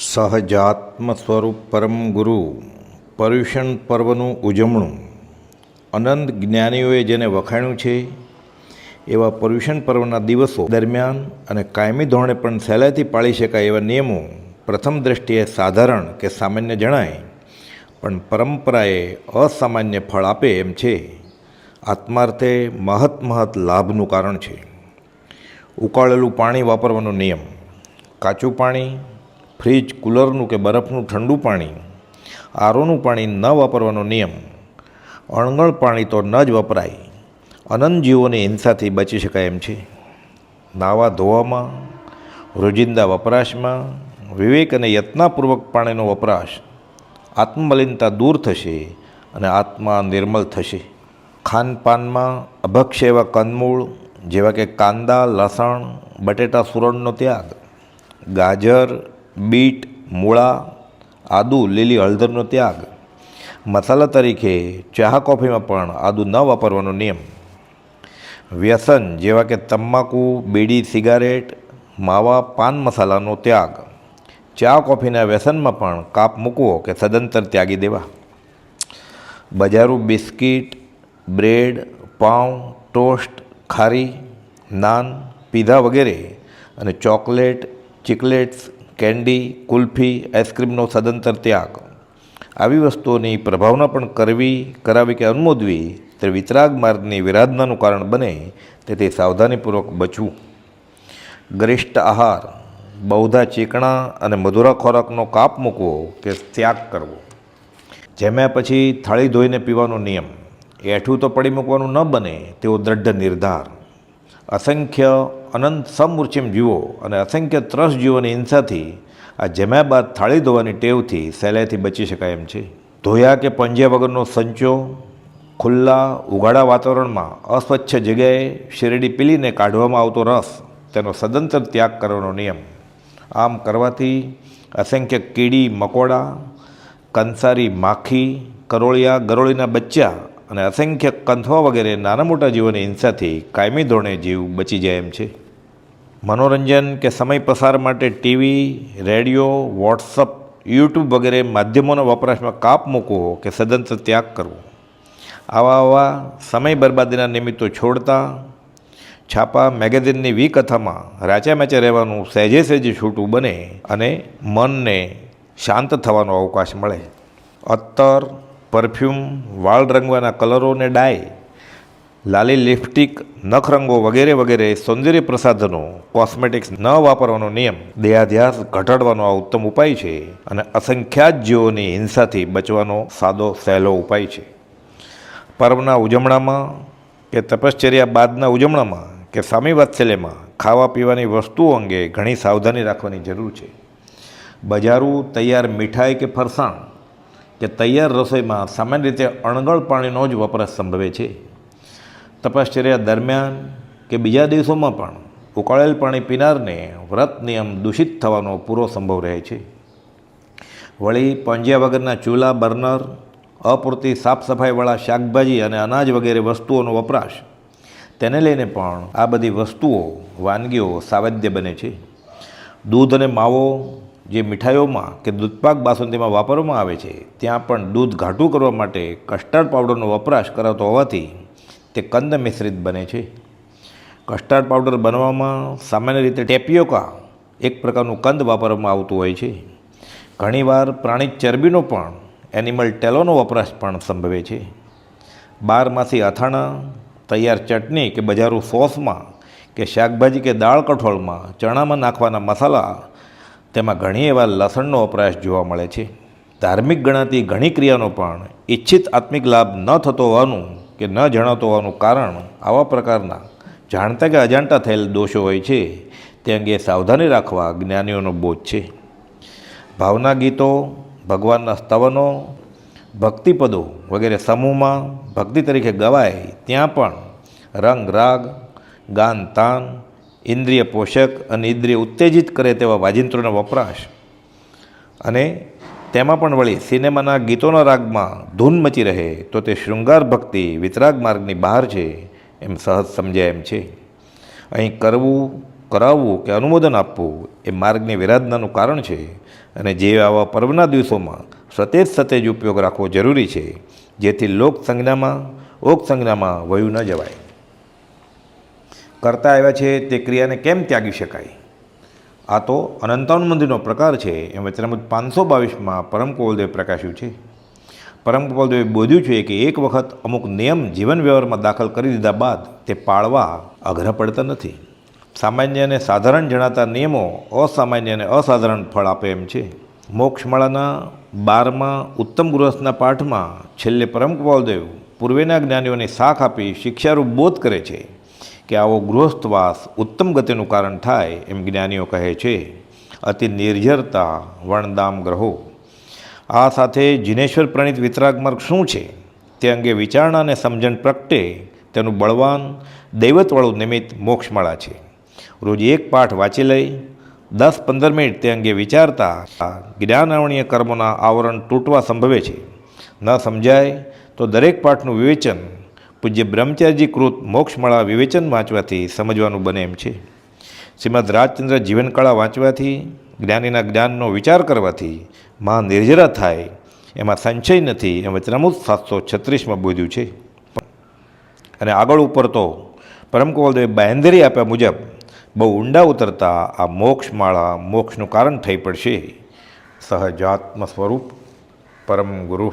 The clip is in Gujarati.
સહજાત્મ સ્વરૂપ પરમ ગુરુ, પર્યુષણ પર્વનું ઉજવણું અનંત જ્ઞાનીઓએ જેને વખાણ્યું છે, એવા પર્યુષણ પર્વના દિવસો દરમિયાન અને કાયમી ધોરણે પણ સહેલાઈથી પાળી શકાય એવા નિયમો પ્રથમ દૃષ્ટિએ સાધારણ કે સામાન્ય જણાય, પણ પરંપરાએ અસામાન્ય ફળ આપે એમ છે. આત્માર્થે મહત મહત લાભનું કારણ છે. ઉકાળેલું પાણી વાપરવાનો નિયમ. કાચું પાણી ફ્રીજ, કૂલરનું કે બરફનું ઠંડુ પાણી. આરોનું પાણી ન વાપરવાનો નિયમ. અણગણ પાણી તો ન જ વપરાય. અનંત જીવોની હિંસાથી બચી શકાય એમ છે. નાવા ધોવામાં, રોજિંદા વપરાશમાં, વિવેક અને યત્નાપૂર્વક પાણીનો વપરાશ આત્મમલિનતા દૂર થશે અને આત્મા નિર્મલ થશે. ખાનપાનમાં અભક્ષ્ય એવા કંદમૂળ જેવા કે કાંદા, લસણ, બટેટા, સુરણનો ત્યાગ, ગાજર બીટ, મૂળા, આદુ, લીલી હળદરનો ત્યાગ. મસાલા તરીકે ચા કોફીમાં પણ આદુ ન વાપરવાનો નિયમ. વ્યસન જેવા કે તમાકુ, બીડી, સિગારેટ, માવા, પાન મસાલાનો ત્યાગ. ચા કોફીના વ્યસનમાં પણ કાપ મૂકવો કે સદંતર ત્યાગી દેવા. બજારું બિસ્કિટ, બ્રેડ, પાઉં, ટોસ્ટ, ખારી, નાન પીઝા વગેરે અને ચોકલેટ, ચીકલેટ્સ કેન્ડી, કુલ્ફી, આઈસ્ક્રીમનો સદંતર ત્યાગ. આવી વસ્તુઓની પ્રભાવના પણ કરવી, કરાવી કે અનુમોદવી તે વિતરાગ માર્ગની વિરાધનાનું કારણ બને તેથી સાવધાનીપૂર્વક બચવું. ગરિષ્ઠ આહાર બહુધા ચીકણા અને મધુરા ખોરાકનો કાપ મૂકવો કે ત્યાગ કરવો. જેમ્યા પછી થાળી ધોઈને પીવાનો નિયમ. એઠું તો પડી મૂકવાનું ન બને તેવો દ્રઢ નિર્ધાર. અસંખ્ય અનંત સમૂર્છિમ જીવો અને અસંખ્ય ત્રસ જીવોની હિંસાથી આ જમ્યા બાદ થાળી ધોવાની ટેવથી સહેલાઈથી બચી શકાય એમ છે. ધોયા કે પંજ્યા વગરનો સંચો, ખુલ્લા, ઉઘાડા વાતાવરણમાં અસ્વચ્છ જગ્યાએ શેરડી પીલીને કાઢવામાં આવતો રસ, તેનો સદંતર ત્યાગ કરવાનો નિયમ. આમ કરવાથી અસંખ્ય કીડી, મકોડા, કંસારી, માખી, કરોળિયા, ગરોળીના બચ્ચા અને અસંખ્ય કંથવા વગેરે નાના મોટા જીવોની હિંસાથી કાયમી ધોરણે જીવ બચી જાય એમ છે. મનોરંજન કે સમય પસાર માટે ટીવી, રેડિયો, વોટ્સઅપ, યુટ્યુબ વગેરે માધ્યમોના વપરાશમાં કાપ મૂકવો કે સદંતર ત્યાગ કરવો. આવા આવા સમય બરબાદીના નિમિત્તો છોડતા, છાપા મેગેઝિનની વિકથામાં રાચા મેચા રહેવાનું સહેજે સહેજે છૂટું બને અને મનને શાંત થવાનો અવકાશ મળે. અત્તર પરફ્યુમ, વાળ રંગવાના કલરોને ડાય, લાલી લિપસ્ટિક નખરંગો વગેરે વગેરે સૌંદર્ય પ્રસાધનો, કોસ્મેટિક્સ ન વાપરવાનો નિયમ, દેહાધ્યાસ ઘટાડવાનો આ ઉત્તમ ઉપાય છે અને અસંખ્યાત જીવોની હિંસાથી બચવાનો સાદો, સહેલો ઉપાય છે. પર્વના ઉજમણામાં કે તપશ્ચર્યા બાદના ઉજમણામાં કે સ્વામી વાત્સલ્યમાં ખાવા પીવાની વસ્તુઓ અંગે ઘણી સાવધાની રાખવાની જરૂર છે. બજારું તૈયાર મીઠાઈ કે ફરસાણ કે તૈયાર રસોઈમાં સામાન્ય રીતે અણગળ પાણીનો જ વપરાશ સંભવે છે. તપશ્ચર્યા દરમિયાન કે બીજા દિવસોમાં પણ ઉકાળેલ પાણી પીનારને વ્રત નિયમ દૂષિત થવાનો પૂરો સંભવ રહે છે. વળી પંજ્યા વગરના ચૂલા, બર્નર, અપૂરતી સાફ સફાઈવાળા શાકભાજી અને અનાજ વગેરે વસ્તુઓનો વપરાશ તેને લઈને પણ આ બધી વસ્તુઓ વાનગીઓ સાવધ્ય બને છે. દૂધ અને માવો જે મીઠાઈઓમાં કે દૂધપાક બાસુંદીમાં વાપરવામાં આવે છે, ત્યાં પણ દૂધ ઘાટું કરવા માટે કસ્ટર્ડ પાવડરનો વપરાશ કરાતો હોવાથી તે કંદ મિશ્રિત બને છે. કસ્ટર્ડ પાવડર બનવામાં સામાન્ય રીતે ટેપિયોકા એક પ્રકારનું કંદ વાપરવામાં આવતું હોય છે. ઘણીવાર પ્રાણી ચરબીનો પણ એનિમલ ટેલોનો વપરાશ પણ સંભવે છે. બારમાસી અથાણા, તૈયાર ચટણી કે બજારું સોસમાં કે શાકભાજી કે દાળ કઠોળમાં ચણામાં નાખવાના મસાલા તેમાં ઘણી એવા લસણનો વપરાશ જોવા મળે છે. ધાર્મિક ગણાતી ઘણી ક્રિયાનો પણ ઈચ્છિત આત્મિક લાભ ન થતો હોવાનું કે ન જણાતો હોવાનું કારણ આવા પ્રકારના જાણતા કે અજાણતા થયેલ દોષો હોય છે, તે અંગે સાવધાની રાખવા જ્ઞાનીઓનો બોધ છે. ભાવના ગીતો, ભગવાનના સ્તવનો, ભક્તિપદો વગેરે સમૂહમાં ભક્તિ તરીકે ગવાય ત્યાં પણ રંગ, રાગ, ગાન, તાન ઇન્દ્રિય પોષક અને ઇન્દ્રિય ઉત્તેજિત કરે તેવા વાજિંત્રોનો વપરાશ. અને તેમાં પણ વળી સિનેમાના ગીતોના રાગમાં ધૂન મચી રહે તો તે શૃંગાર ભક્તિ વિતરાગ માર્ગની બહાર છે એમ સહજ સમજાય એમ છે. અહીં કરવું, કરાવવું કે અનુમોદન આપવું એ માર્ગની વિરાધનાનું કારણ છે અને જે આવા પર્વના દિવસોમાં સતેજ સતેજ ઉપયોગ રાખવો જરૂરી છે જેથી લોક સંજ્ઞામાં ઓક સંજ્ઞામાં વયું ન જવાય. કરતા આવ્યા છે તે ક્રિયાને કેમ ત્યાગી શકાય? આ તો અનંતાવન મંદિરનો પ્રકાર છે, એમ વચનામૃત પાંચસો બાવીસમાં પરમ કૌલદેવ પ્રકાશ્યું છે. પરમ કૌલદેવે બોધ્યું છે કે એક વખત અમુક નિયમ જીવન વ્યવહારમાં દાખલ કરી દીધા બાદ તે પાળવા અઘરા પડતા નથી. સામાન્ય અને સાધારણ જણાતા નિયમો અસામાન્ય અને અસાધારણ ફળ આપે એમ છે. મોક્ષમાળાના બારમાં ઉત્તમ ગૃહસ્થના પાઠમાં છેલ્લે પરમ કુવલદેવ પૂર્વેના જ્ઞાનીઓને સાખ આપી શિક્ષારૂપ બોધ કરે છે. કે આવો ગૃહસ્થવાસ ઉત્તમ ગતિનું કારણ થાય એમ જ્ઞાનીઓ કહે છે. અતિ નિર્જરતા વણદામ ગ્રહો. આ સાથે જિનેશ્વર પ્રણીત વિતરાગ માર્ગ શું છે? તે અંગે વિચારણા અને સમજણ પ્રગટે તેનું બળવાન દૈવતવાળું નિમિત્ત મોક્ષમાળા છે. રોજ એક પાઠ વાંચી લઈ દસ પંદર મિનિટ તે અંગે વિચારતા જ્ઞાનાવણીય કર્મોના આવરણ તૂટવા સંભવે છે. ન સમજાય તો દરેક પાઠનું વિવેચન પૂજ્ય બ્રહ્મચારીજી કૃત મોક્ષમાળા વિવેચન વાંચવાથી સમજવાનું બને એમ છે. શ્રીમદ રાજચંદ્ર જીવનકળા વાંચવાથી, જ્ઞાનીના જ્ઞાનનો વિચાર કરવાથી મહા નિર્જરા થાય, એમાં સંશય નથી, એમ વચનામૃત સાતસો છત્રીસમાં બોધ્યું છે. અને આગળ ઉપર તો પરમ કૌલદેવે બાંહેધરી આપ્યા મુજબ, બહુ ઊંડા ઉતરતા આ મોક્ષમાળા મોક્ષનું કારણ થઈ પડશે. સહજાત્મ સ્વરૂપ પરમ ગુરુ.